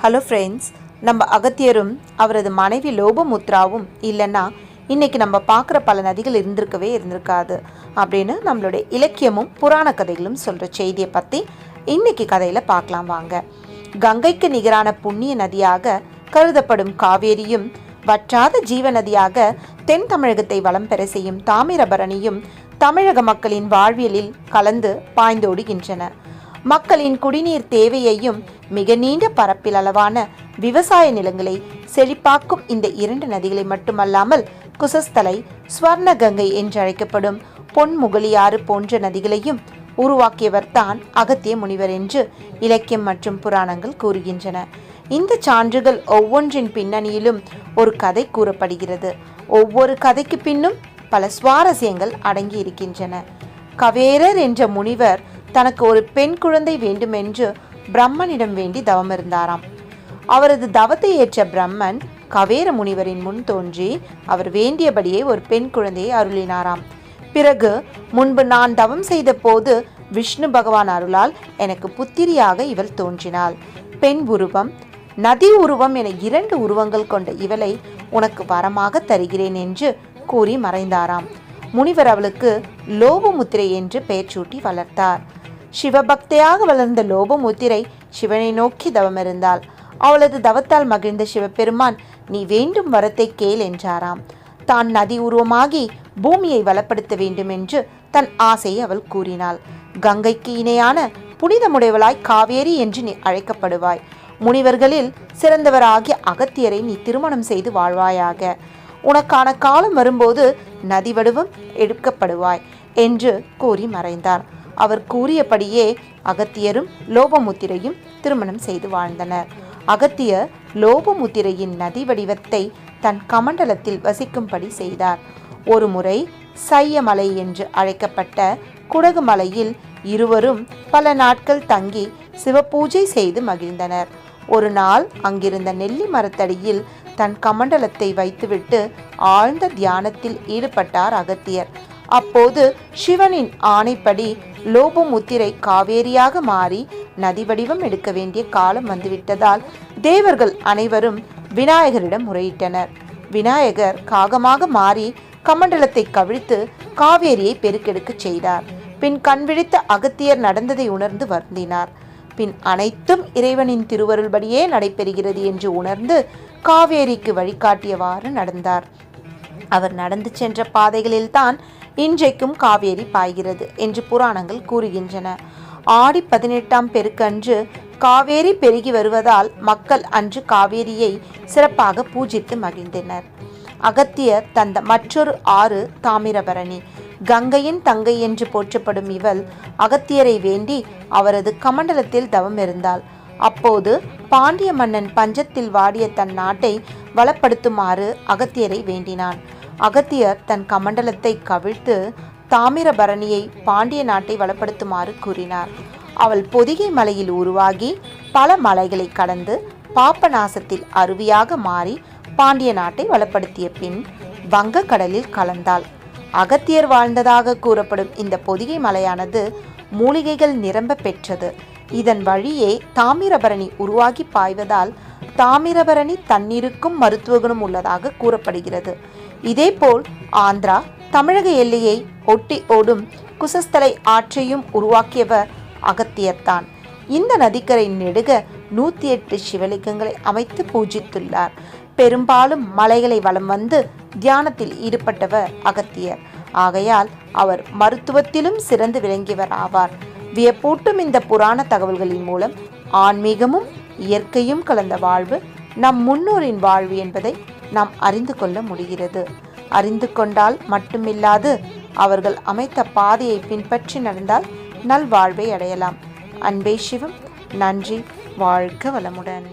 Hello friends நம்ம அகத்தியரும் அவரது மனைவி லோபமுத்ராவும் இல்லைன்னா இன்னைக்கு நம்ம பார்க்குற பல நதிகள் இருந்திருக்கவே இருந்திருக்காது அப்படின்னு நம்மளுடைய இலக்கியமும் புராண கதைகளும் சொல்கிற செய்தியை பற்றி இன்னைக்கு கதையில் பார்க்கலாம் வாங்க. கங்கைக்கு நிகரான புண்ணிய நதியாக கருதப்படும் காவேரியும் வற்றாத ஜீவ நதியாக தென் தமிழகத்தை வளம் பெற செய்யும் தாமிரபரணியும் தமிழக மக்களின் வாழ்வியலில் கலந்து பாய்ந்தோடுகின்றன. மக்களின் குடிநீர் தேவையையும் மிக நீண்ட பரப்பில் அளவான விவசாய நிலங்களை செழிப்பாக்கும் இந்த இரண்டு நதிகளை மட்டுமல்லாமல் குசஸ்தலை ஸ்வர்ண கங்கை என்றழைக்கப்படும் பொன்முகலியாறு போன்ற நதிகளையும் உருவாக்கியவர் தான் அகத்திய முனிவர் என்று இலக்கியம் மற்றும் புராணங்கள் கூறுகின்றன. இந்த சான்றுகள் ஒவ்வொன்றின் பின்னணியிலும் ஒரு கதை கூறப்படுகிறது. ஒவ்வொரு கதைக்கு பின்னும் பல சுவாரஸ்யங்கள் அடங்கி இருக்கின்றன கவேரர் என்ற முனிவர் தனக்கு ஒரு பெண் குழந்தை வேண்டுமென்று பிரம்மனிடம் வேண்டி தவம் இருந்தாராம் அவரது தவத்தை ஏற்ற பிரம்மன் கவேர முனிவரின் முன் தோன்றி அவர் வேண்டியபடியே ஒரு பெண் குழந்தையை அருளினாராம். பிறகு முன்பு நான் தவம் செய்த போது விஷ்ணு பகவான் அருளால் எனக்கு புத்திரியாக இவள் தோன்றினாள். பெண் உருவம் நதி உருவம் என இரண்டு உருவங்கள் கொண்ட இவளை உனக்கு வரமாக தருகிறேன் என்று கூறி மறைந்தாராம். முனிவர் அவளுக்கு லோபமுத்திரை என்று பெயர் சூட்டி வளர்த்தார். சிவபக்தியாக வளர்ந்த லோபமுத்திரை சிவனை நோக்கி தவமிருந்தாள். அவளது தவத்தால் மகிழ்ந்த சிவபெருமான் நீ வேண்டும் வரத்தை கேள் என்றாராம். தான் நதி உருவமாகி பூமியை வளப்படுத்த வேண்டும் என்று தன் ஆசையை அவள் கூறினாள். கங்கைக்கு இணையான புனிதமுடையவளாய் காவேரி என்று நீ அழைக்கப்படுவாய். முனிவர்களில் சிறந்தவராகிய அகத்தியரை நீ திருமணம் செய்து வாழ்வாயாக. உனக்கான காலம் வரும்போது நதி வடிவம் எடுக்கப்படுவாய் என்று கூறி மறைந்தார். அவர் கூறியபடியே அகத்தியரும் லோபமுத்திரையும் திருமணம் செய்து வாழ்ந்தனர். அகத்தியர் லோபமுத்திரையின் நதி வடிவத்தை தன் கமண்டலத்தில் வசிக்கும்படி செய்தார். ஒருமுறை சையமலை என்று அழைக்கப்பட்ட குடகு மலையில் இருவரும் பல நாட்கள் தங்கி சிவபூஜை செய்து மகிழ்ந்தனர். ஒரு நாள் அங்கிருந்த நெல்லி மரத்தடியில் தன் கமண்டலத்தை வைத்துவிட்டு ஆழ்ந்த தியானத்தில் ஈடுபட்டார் அகத்தியர். அப்போது சிவனின் ஆணைப்படி லோபமுத்திரை காவேரியாக மாறி நதி வடிவம் எடுக்க வேண்டிய காலம் வந்துவிட்டதால் தேவர்கள் அனைவரும் விநாயகரிடம் முறையிட்டனர். விநாயகர் காகமாக மாறி கமண்டலத்தை கவிழ்த்து காவேரியை பெருக்கெடுக்கச் செய்தார். பின் கண்விழித்த அகத்தியர் நடந்ததை உணர்ந்து வருந்தினார். பின் அனைத்தும் இறைவனின் திருவருள்படியே நடைபெறுகிறது என்று உணர்ந்து காவேரிக்கு வழிகாட்டியவாறு நடந்தார். அவர் நடந்து சென்ற பாதைகளில்தான் இன்றைக்கும் காவேரி பாய்கிறது என்று புராணங்கள் கூறுகின்றன. ஆடி பதினெட்டாம் பெருக்கன்று காவேரி பெருகி வருவதால் மக்கள் அன்று காவேரியை சிறப்பாக பூஜித்து மகிழ்ந்தனர். அகத்தியர் தந்த மற்றொரு ஆறு தாமிரபரணி கங்கையின் தங்கை என்று போற்றப்படும் இவள் அகத்தியரை வேண்டி அவரது கமண்டலத்தில் தவம் இருந்தாள். அப்போது பாண்டிய மன்னன் பஞ்சத்தில் வாடிய தன் நாட்டை வளப்படுத்துமாறு அகத்தியரை வேண்டினான். அகத்தியர் தன் கமண்டலத்தை கவிழ்த்து தாமிரபரணியை பாண்டிய நாட்டை வளப்படுத்துமாறு கூறினார். அவள் பொதிகை மலையில் உருவாகி பல மலைகளை கடந்து பாப்பநாசத்தில் அருவியாக மாறி பாண்டிய நாட்டை வளப்படுத்திய பின் வங்கக்கடலில் கலந்தாள். அகத்தியர் வாழ்ந்ததாக கூறப்படும் இந்த பொதிகை மலையானது மூலிகைகள் நிரம்ப பெற்றது. இதன் வழியே தாமிரபரணி உருவாகி பாய்வதால் தாமிரபரணி தண்ணீருக்கும் மருத்துவ குணம் உள்ளதாக கூறப்படுகிறது. இதேபோல் ஆந்திரா தமிழக எல்லையை ஒட்டி ஓடும் குசஸ்தலை ஆற்றையும் உருவாக்கியவர் அகத்தியர்தான் இந்த நதிக்கரை நெடுக நூற்றி எட்டு சிவலிங்கங்களை அமைத்து பூஜித்துள்ளார். பெரும்பாலும் மலைகளை வலம் வந்து தியானத்தில் ஈடுபட்டவர் அகத்தியர். ஆகையால் அவர் மருத்துவத்திலும் சிறந்து விளங்கியவர் ஆவார். வியப்பூட்டும் இந்த புராண தகவல்களின் மூலம் ஆன்மீகமும் இயற்கையும் கலந்த வாழ்வு நம் முன்னோரின் வாழ்வு என்பதை நாம் அறிந்து கொள்ள முடிகிறது. அறிந்து கொண்டால் மட்டுமில்லாது அவர்கள் அமைத்த பாதையை பின்பற்றி நடந்தால் நல்வாழ்வை அடையலாம். அன்பே சிவம் நன்றி வாழ்க வளமுடன்.